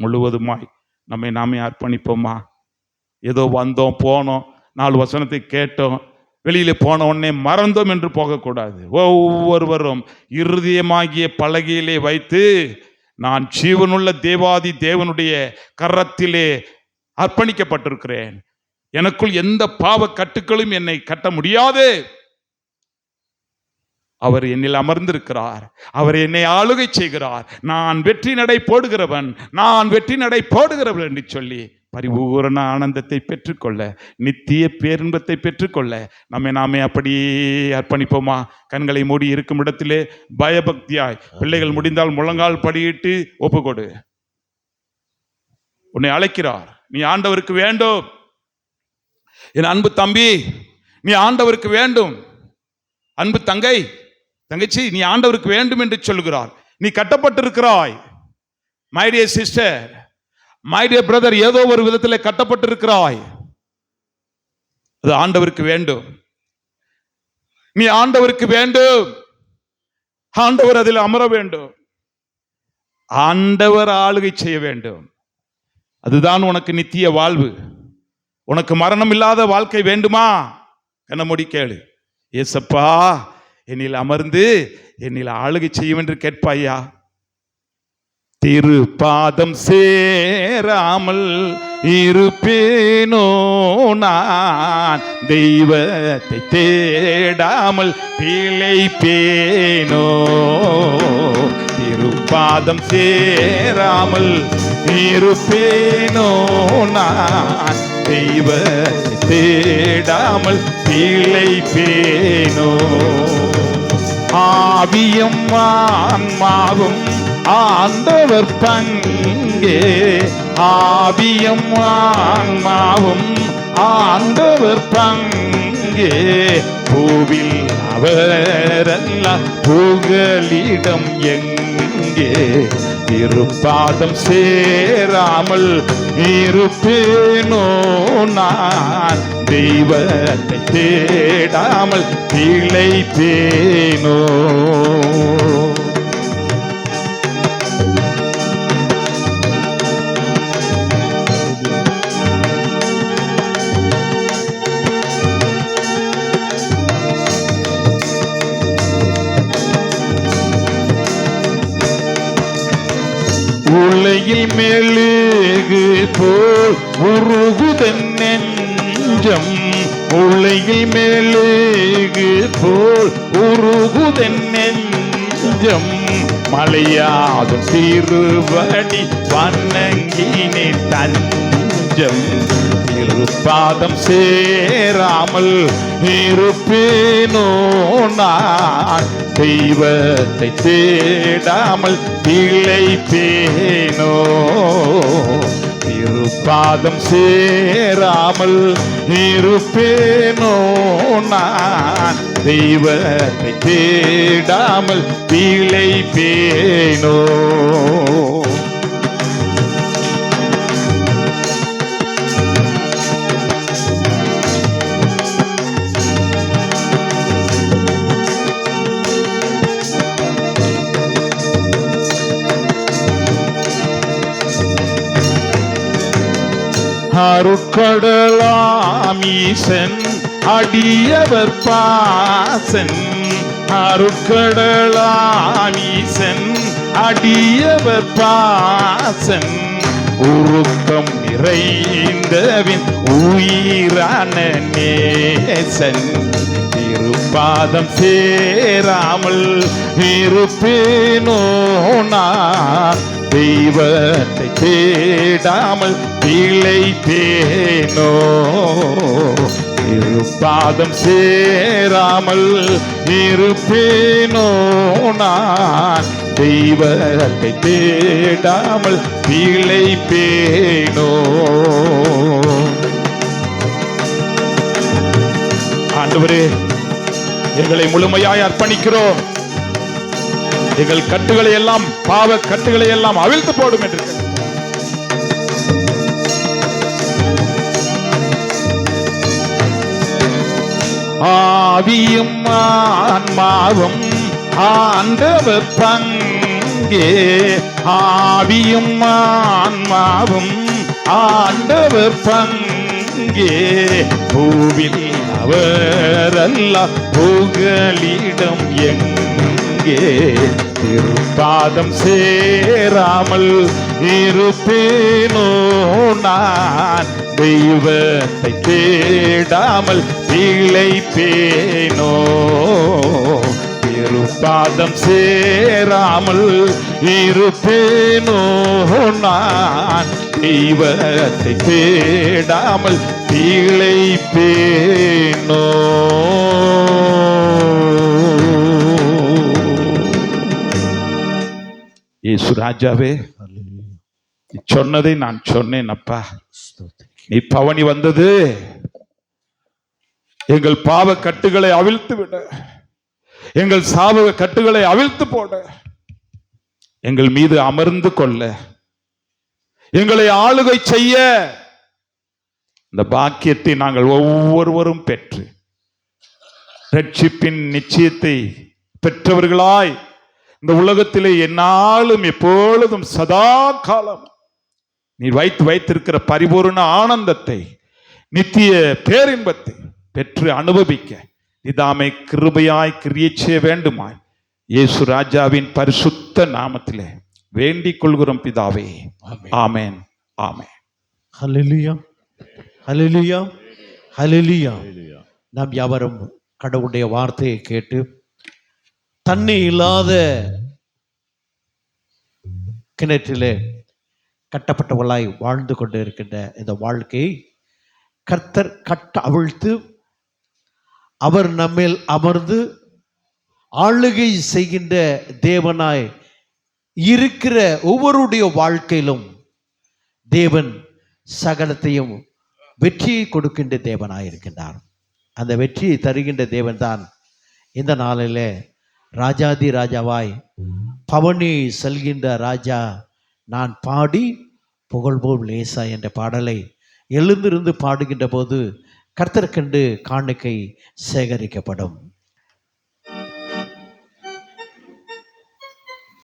முழுவதுமாய் நம்மை நாமே அர்ப்பணிப்போமா? ஏதோ வந்தோம் போனோம் நாலு வசனத்தை கேட்டோம் வெளியில் போன உடனே மறந்தோம் என்று போகக்கூடாது. ஒவ்வொருவரும் இருதயமாகிய பலகையிலே வைத்து நான் ஜீவனுள்ள தேவாதி தேவனுடைய கரத்திலே அர்ப்பணிக்கப்பட்டிருக்கிறேன். எனக்குள் எந்த பாவ கட்டுக்களும் என்னை கட்ட முடியாது. அவர் என்னில் அமர்ந்திருக்கிறார். அவர் என்னை ஆளுகை செய்கிறார். நான் வெற்றி நடை போடுகிறவன். நான் வெற்றி நடை போடுகிறவன் என்று சொல்லி பரிபூரண ஆனந்தத்தை பெற்றுக்கொள்ள நித்திய பேரின்பத்தை பெற்றுக்கொள்ள நம்மை நாமே அப்படியே அர்ப்பணிப்போமா? கண்களை மூடி இருக்கும் இடத்திலே பயபக்தியாய் பிள்ளைகள் முடிந்தால் முழங்கால் படியிட்டு ஒப்புக்கொடு. உன்னை அழைக்கிறார். நீ ஆண்டவருக்கு வேண்டும். என் அன்பு தம்பி நீ ஆண்டவருக்கு வேண்டும். அன்பு தங்கை தங்கச்சி நீ ஆண்டவருக்கு வேண்டும் என்று சொல்கிறார் நீ கட்டப்பட்டிருக்கிறாய். My dear sister my dear brother ஏதோ ஒரு விதத்தில் கட்டப்பட்டிருக்கிறாய். அது ஆண்டவருக்கு வேண்டும். நீ ஆண்டவருக்கு வேண்டும். ஆண்டவர் அதில் அமர வேண்டும். ஆண்டவர் ஆளுகை செய்ய வேண்டும். அதுதான் உனக்கு நித்திய வாழ்வு. உனக்கு மரணம் இல்லாத வாழ்க்கை வேண்டுமா? கண்ண மூடி கேளு. ஏசப்பா என்னில் அமர்ந்து என்னில் ஆளுகை செய்யும் என்று கேட்பாயா? திருப்பாதம் சேராமல் இருப்பேனோ நான்? தெய்வத்தை தேடாமல் பிழைப்பேனோ? திருப்பாதம் சேராமல் இருப்பேனோ நான்? தெய்வத்தை தேடாமல் பிழைப்பேனோ? ஆவியும் ஆன்மாவும் ஆண்டவர் பங்கே. ஆவியும் ஆன்மாவும் ஆண்டவர் பங்கே. பூவில் அவரல்ல புகலிடம் எங்கே? திருப்பாதம் சேராமல் இருப்பேனோ நான்? தெய்வத்தை தேடாமல் பிழைப்பேனோ? உலையில் மேலே போல் உருகுதென்னெஞ்சம் நெஞ்சம் மேலேகு போல் உருகுதென்னெஞ்சம் மலையாதும் திருவடி வண்ணங்கினே தஞ்சம். இருப்பாதம் சேராமல் இருப்பேனோ நான்? தெய்வத்தை தேடாமல் பிழைப்பேனோ பாதம் சேராமல் இருப்பேனோ நான்? தெய்வத்தை தேடாமல் பிழைப்பேனோ? அருக்கடலாமீசன் அடியவர் பாசன். அருக்கடலாமீசன் அடியவர் பாசன். உருக்கம் நிறைந்தவின் உயிரான நேசன். திருப்பாதம் சேராமல் இருப்பேனோ நான்? தெய்வத்தை தேடாமல் பிழைப்பேனோ இருப்பாதம் சேராமல் இருப்பேனோ நான்? தெய்வத்தை தேடாமல் பேனோ ஆண்டவரே எங்களை முழுமையாய் அர்ப்பணிக்கிறோம். எங்கள் கட்டுகளை எல்லாம் பாவ கட்டுகளை எல்லாம் அவிழ்த்து போடும் என்று ஆவியும் ஆன்மாவும் ஆண்டவர் பங்கே. ஆவியும் ஆன்மாவும் ஆண்டவர் பங்கே. பூவில் அவரல்ல புகலிடம் எங்கே திருப்பாதம் சேராமல் இருப்பேனோ நான்? தெய்வத்தை தேடாமல் பிழைப்பேனோ? திருப்பாதம் சேராமல் இருப்பேனோ நான்? தெய்வத்தை தேடாமல் பிழைப்பேனோ? இயேசு ராஜாவே சொன்னதை நான் சொன்னேன் அப்பா. நீ பவனி வந்தது. எங்கள் பாவ கட்டுகளை அவிழ்த்து விட. எங்கள் சாப கட்டுகளை அவிழ்த்து போட. எங்கள் மீது அமர்ந்து கொள்ள. எங்களை ஆளுகை செய்ய. இந்த பாக்கியத்தை நாங்கள் ஒவ்வொருவரும் பெற்று ரட்சிப்பின் நிச்சயத்தை பெற்றவர்களாய் இந்த உலகத்திலே என்னாலும் எப்பொழுதும் சதா காலம் நீ வைத்து வைத்திருக்கிற பரிபூர்ண ஆனந்தத்தை நித்திய பேரின்பத்தை பெற்று அனுபவிக்க இதாமை கிருபையாய் கிரியை செய்ய வேண்டுமாய். இயேசு ராஜாவின் பரிசுத்த நாமத்திலே வேண்டிக் கொள்கிறோம் பிதாவே. ஆமென். ஆமென். ஹalleluya ஹalleluya. ஹalleluya. நாம் யாவரும் கடவுளுடைய வார்த்தையை கேட்டு தண்ணி இல்லாத கிணற்றிலே கட்டப்பட்டவளாய் வாழ்ந்து கொண்டு இருக்கின்ற இந்த வாழ்க்கையை கர்த்தர் கட்ட அவிழ்த்து அவர் நம்மில் அமர்ந்து ஆளுகை செய்கின்ற தேவனாய் இருக்கிற ஒவ்வொருடைய வாழ்க்கையிலும் தேவன் சகலத்தையும் வெற்றியை கொடுக்கின்ற தேவனாய் இருக்கின்றார் அந்த வெற்றியை தருகின்ற தேவன்தான் இந்த நாளிலே ராஜாதி ராஜாவாய் பவனி செல்கின்ற ராஜா நான் பாடி புகழ்போம் லேசா என்ற பாடலை எழுந்திருந்து பாடுகின்ற போது கர்த்தர்கண்டு காணிக்கை சேகரிக்கப்படும்.